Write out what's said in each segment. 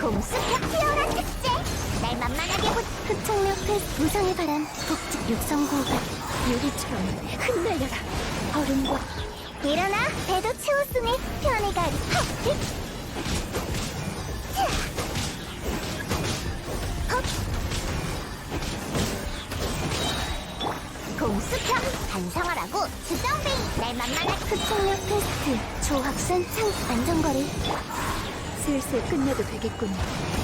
공수표 피어라 특제! 날 만만하게 보... 흑청력 패스 무상의 바람 복직 육성고가 유리처럼 흩날려라 얼음과 일어나. 배도 채웠으니 편히 가리. 하이팅 공수평 반성하라고 주정뱅이 날 만만한 흑청력 테스트 조합선 창 안전거리 슬슬 끝내도 되겠군요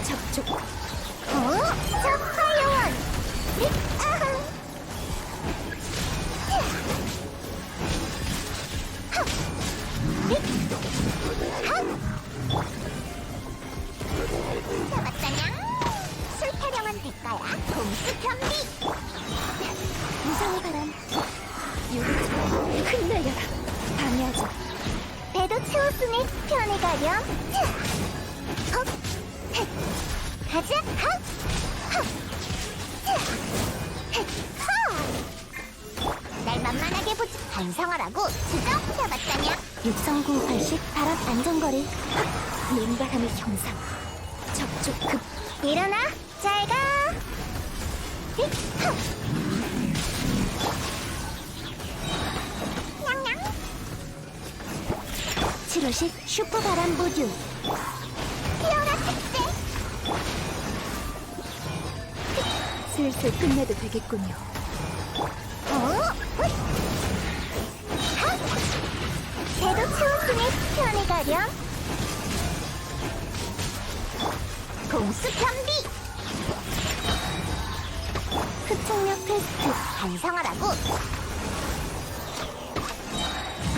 접촉 어? 적화요원 잡았다냥 술 타령한 대가야 공수 편비 무성의 바람 흩날려라 방해하지 배도 채웠으니 편히 가렴 자, 헉, 헷, 가자 헉, 반성하라고 주정 잡았다냐? 육성구 발식 바람 안전거리. 헉, 민바람의 형상. 접촉 급. 일어나 잘가. 히, 헉. 7호식 슈퍼바람 모듈 피어라 특제 슬슬 끝내도 되겠군요 어? 훗! 하! 배도 채웠으니 편히 가렴 공수 편비 흡착력 테스트 반성하라고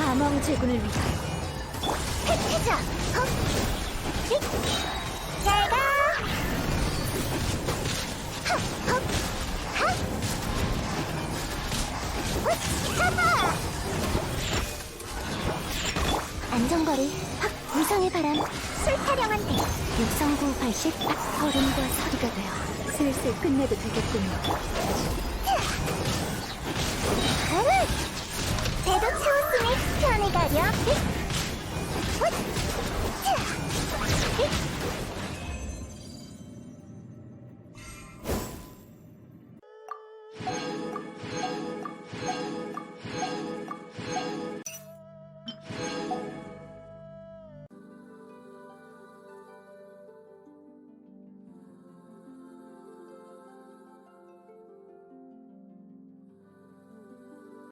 아망 제군을 위하여 잡아. 안전거리 확 무성의 바람. 술 타령한 대 육성구 발식 딱 얼음과 서리가 되어 슬슬 끝내도 되겠군요. 으! 배도 채웠으니 편히 가렴 자! 휙!